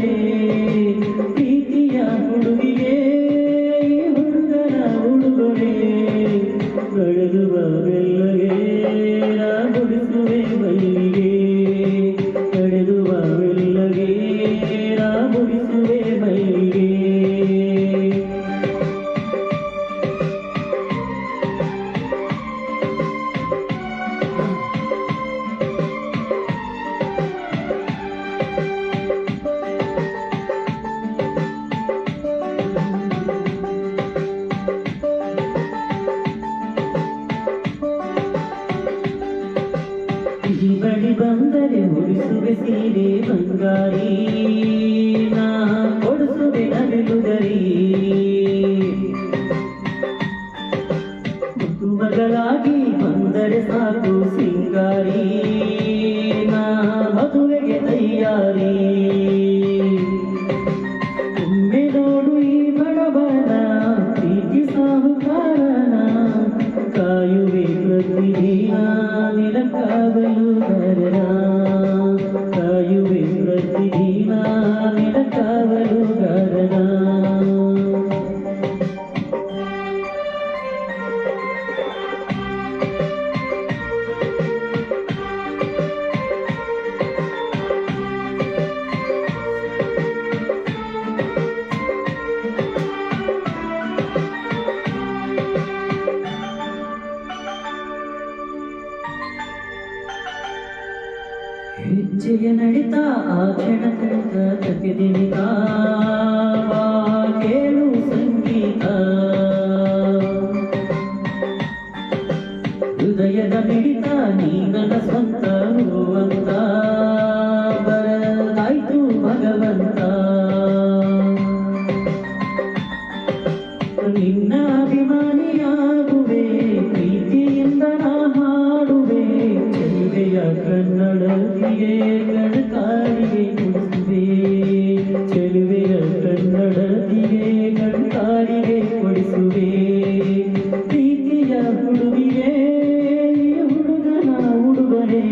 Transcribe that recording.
You. ಬಳಿ ಬಂದರೆ ಉಡಿಸುವೆ ಸೀರೆ ಬಂಗಾರಿ. ನಾ ಕೊಡಿಸುವೆ ನವಿಲುಗರಿ ಮುತ್ತು ಮಗಳಾಗಿ ಬಂದರೆ ಸಾಕು ಸಿಂಗಾರಿ. ನಾ ಮದುವೆಗೆ ತಯಾರಿ. ಒಮ್ಮೆ ನೋಡು ಈ ಬಡವನ ಪ್ರೀತಿ ಸಾಹುಕಾರನ ಹೆಜ್ಜೆಯ ನಡಿತ ಆ ಕ್ಷಣದಿಂದ ಪ್ರತಿದಿನಿತ ಕೇಳು ಸಂಗೀತ. ಹೃದಯದ ಮಿಡಿತ ನೀ ನನ್ನ ಸ್ವಂತ ಹೋಗುವಂತ ಬರಲಾಯ್ತು ಭಗವಂತ. ನಿನ್ನ ಕನ್ನಡತಿಗೆ ಕಣ್ಕಾರಿಗೆ ಕೊಡಿಸಿದೆ ಚೆಲುವೆಯ ಕನ್ನಡತಿಗೆ ಕಣ್ಕಾರಿಗೆ ಕೊಡಿಸುವೆ ಪ್ರೀತಿಯ ಹುಡುಗಿಗೆ ಹುಡುಗನ ಹುಡುಗನೇ